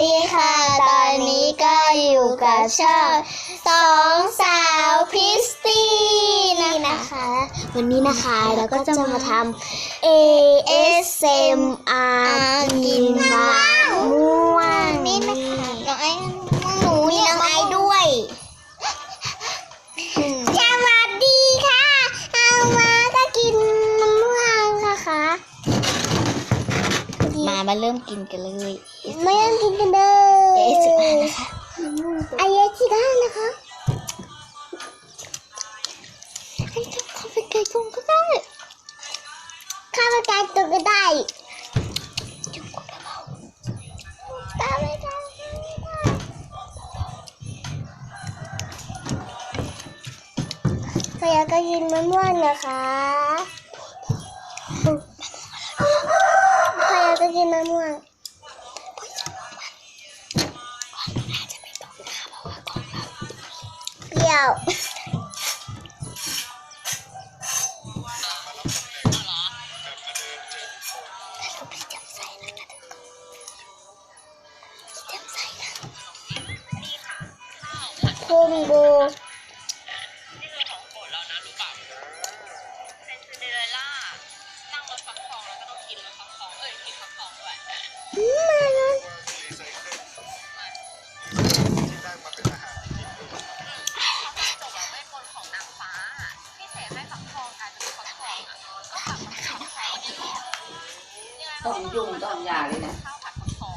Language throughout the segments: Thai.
ดีค่ะ ตอนนี้ก็อยู่กับช่องสองสาวพิสตี้นะคะ วันนี้นะคะเราก็จะมาทำ ASMR กินมะม่วงนี่นะคะน้องไอ้หนูมีน้องไอ้ด้วยสวัสดีค่ะเอามาก็กินมะม่วงนะคะ มามาเริ่มกินกันเลย มาเริ่มกินกันเลยเอสิบห้านะคะอายสิบห้านะคะให้ทำข้าวไปไก่ตรงก็ได้ข้าวไปไก่ตรงก็ได้จุกกระเป๋าตามไม่ได้ใครอยากจะกินมะม่วงนะคะใครอยากจะกินมะม่วง เยังไงต้องยุ่งต้องยาเลยนะข้าวผัดฟักทอง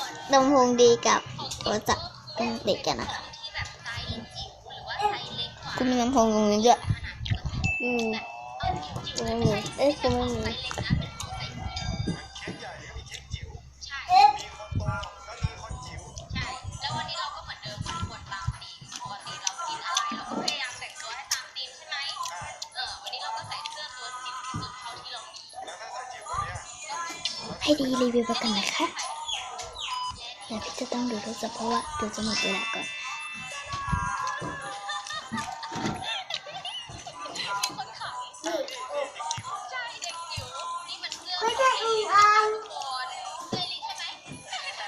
ลำโพงดีกับโทรศัพท์เป็นติดกันนะคะคุณมีลำโพงตรงนี้ด้วยอืมไม่มีเอ้ยคุณไม่มีไซส์เล็กนะอือเอ๊ะทำไมอื้อตัวจิ๋วที่สุดเท่าที่เรามีให้ดีรีวิวไปกันนะคะ เดี๋ยวพี่จะต้องดูโทรศัพท์เพราะว่าดูจะหมดเวลาก่อนคนขายใช่เด็กจิ๋วนี่มันไม่ใช่อีกอันทุกคนเสื้อลีใช่ไหมเสื้อลีเ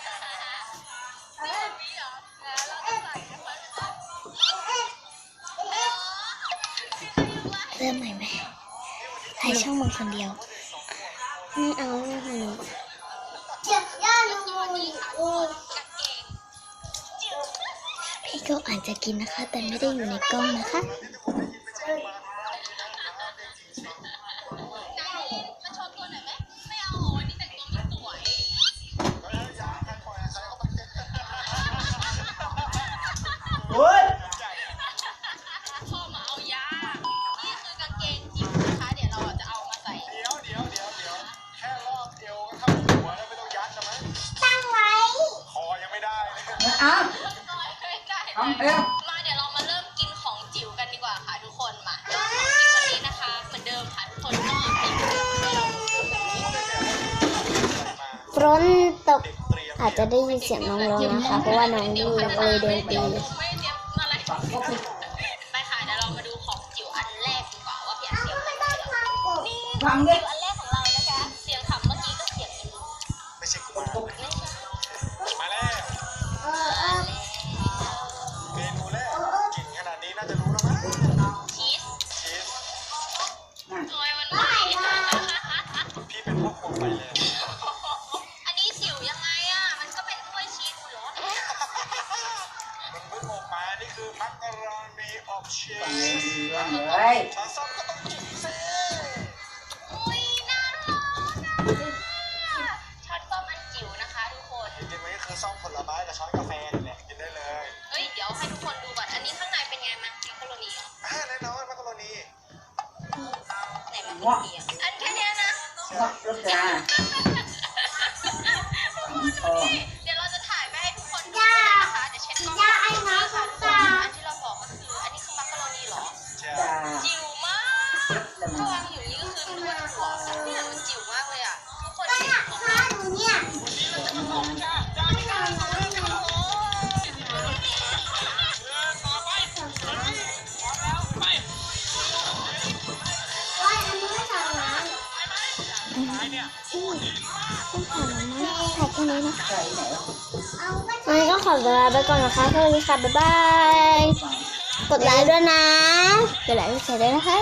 หรอแล้วเราก็ใส่นะคะเออเริ่มใหม่ไหมถ่ายช่องมันคนเดียว ไม่เอาเอาย่ พี่ก็อาจจะกินนะคะ แต่ไม่ได้อยู่ในกล้องนะคะ อะได้ทำเร็ว มาเดี๋ยวเรามาเริ่มกินของจิ๋วกันดีกว่าค่ะทุกคนมาของจิ๋ววันนี้นะคะ เหมือนเดิมค่ะทุกคนก็มีเครื่องให้เราดูแบบนี้ฝนตกอาจจะได้ยินเสียงน้องร้องนะคะ เพราะว่าน้องดื้อเลยเดินตีไม่เตรียมอะไรไปค่ะเดี๋ยวเรามาดูของจิ๋วอันแรกดีกว่าว่าพี่อันเตรียมอะไรมาให้เรานี่ฟังดิจิ๋วอั นีอบชีฟังสเรื่องเลยช้อนส้อมก็ต้องจุ่มเซ่อุ้ยน่ารักช้อนส้อมอันจิ๋วนะคะทุกคน จริงๆมันก็คือส้อมผลไม้กับช้อนกาแฟนี่แหละกินได้เลยเฮ้ย เดี๋ยวให้ทุกคนดูก่อน อันนี้ข้างในเป็นไงมักมักกะโรนีเหรออ่าแน่นอนมักกะโรนีไหนมักกะโรนีอะอันแค่เนี้ยนะ ชอบรสชาเดี๋ยวเรา ต้องทำน้ำถ่ายแค่นี้นะงั้นี้ก็ขอเวลาไปก่อนนะคะสวัสดีค่ะบ๊ายบาย กดไลค์ด้วยนะ กดไลค์กดแชร์ด้วยนะคะ